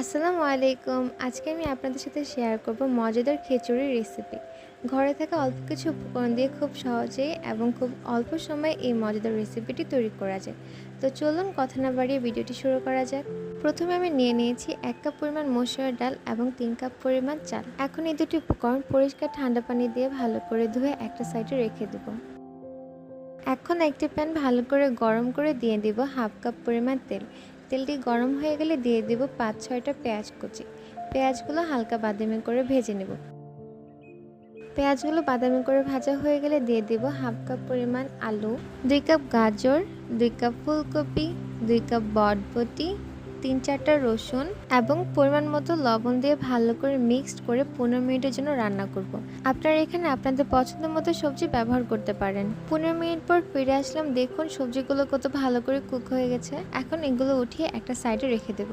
আসসালামু আলাইকুম। আজকে আমি আপনাদের সাথে শেয়ার করব মজাদার খিচুড়ির রেসিপি ঘরে থাকা অল্প কিছু উপকরণ দিয়ে খুব সহজেই এবং খুব অল্প সময়ে এই মজাদার রেসিপিটি তৈরি করা যায়। তো চলুন কথা না বাড়িয়ে ভিডিওটি শুরু করা যাক। প্রথমে আমি নিয়ে নিয়েছি এক কাপ পরিমাণ মসুর ডাল এবং তিন কাপ পরিমাণ চাল। এখন এই দুটি উপকরণ পরিষ্কার ঠান্ডা পানি দিয়ে ভালো করে ধুয়ে একটা সাইডে রেখে দেবো। এখন একটি প্যান ভালো করে গরম করে দিয়ে দিব হাফ কাপ পরিমাণ তেল। তেলটি গরম হয়ে গেলে দিয়ে দেব পাঁচ ছয়টা পেঁয়াজ কুচি। পেঁয়াজগুলো হালকা বাদামি করে ভেজে নেব। পেঁয়াজগুলো বাদামি করে ভাজা হয়ে গেলে দিয়ে দেব হাফ কাপ পরিমাণ আলু, দুই কাপ গাজর, দুই কাপ ফুলকপি, দুই কাপ বটবটি তিন চারটা রসুন এবং পরিমাণ মতো লবণ দিয়ে ভালো করে মিক্সড করে পনেরো মিনিটের জন্য রান্না করব। আপনারা এখানে আপনাদের পছন্দ মতো সবজি ব্যবহার করতে পারেন। পনেরো মিনিট পর ফিরে আসলাম। দেখুন, সবজিগুলো কত ভালো করে কুক হয়ে গেছে। এখন এগুলো উঠিয়ে একটা সাইডে রেখে দেব।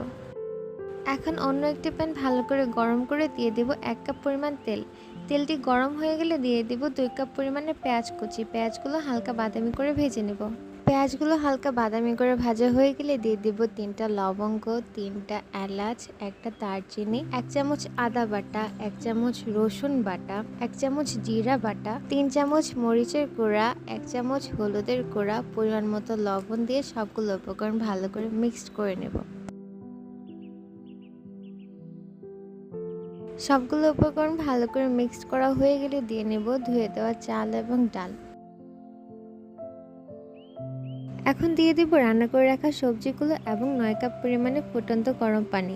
এখন অন্য একটি প্যান ভালো করে গরম করে দিয়ে দেব এক কাপ পরিমাণ তেল। তেলটি গরম হয়ে গেলে দিয়ে দেব দুই কাপ পরিমাণে পেঁয়াজ কুচি। পেঁয়াজগুলো হালকা বাদামি করে ভেজে নেব। পেঁয়াজগুলো হালকা বাদামি করে ভাজা হয়ে গেলে দিয়ে দিব তিনটা লবঙ্গ, তিনটা এলাচ, একটা দারচিনি, এক চামচ আদা বাটা, এক চামচ রসুন বাটা, এক চামচ জিরা বাটা, তিন চামচ মরিচের গুঁড়া, এক চামচ হলুদের গুঁড়া, পরিমাণ মতো লবণ দিয়ে সবগুলো উপকরণ ভালো করে মিক্সড করে নেব। সবগুলো উপকরণ ভালো করে মিক্সড করা হয়ে গেলে দিয়ে নেব ধুয়ে দেওয়া চাল এবং ডাল। এখন দিয়ে দিব রান্না করে রাখা সবজিগুলো এবং নয় কাপ পরিমাণে ফুটন্ত গরম পানি।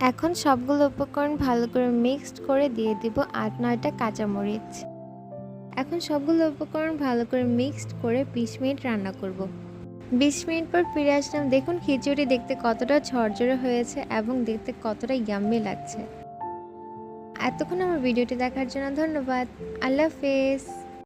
এখন সবগুলো উপকরণ ভালো করে মিক্সড করে দিয়ে দিব আট নয়টা কাঁচামরিচ। এখন সবগুলো উপকরণ ভালো করে মিক্সড করে বিশ মিনিট রান্না করব। বিশ মিনিট পর ফিরে আসলাম। দেখুন, খিচুড়ি দেখতে কতটা ঝরঝরে হয়েছে এবং দেখতে কতটা ইয়াম্মি লাগছে। এতক্ষণ আমার ভিডিওটি দেখার জন্য ধন্যবাদ। আল্লাহ হাফেজ।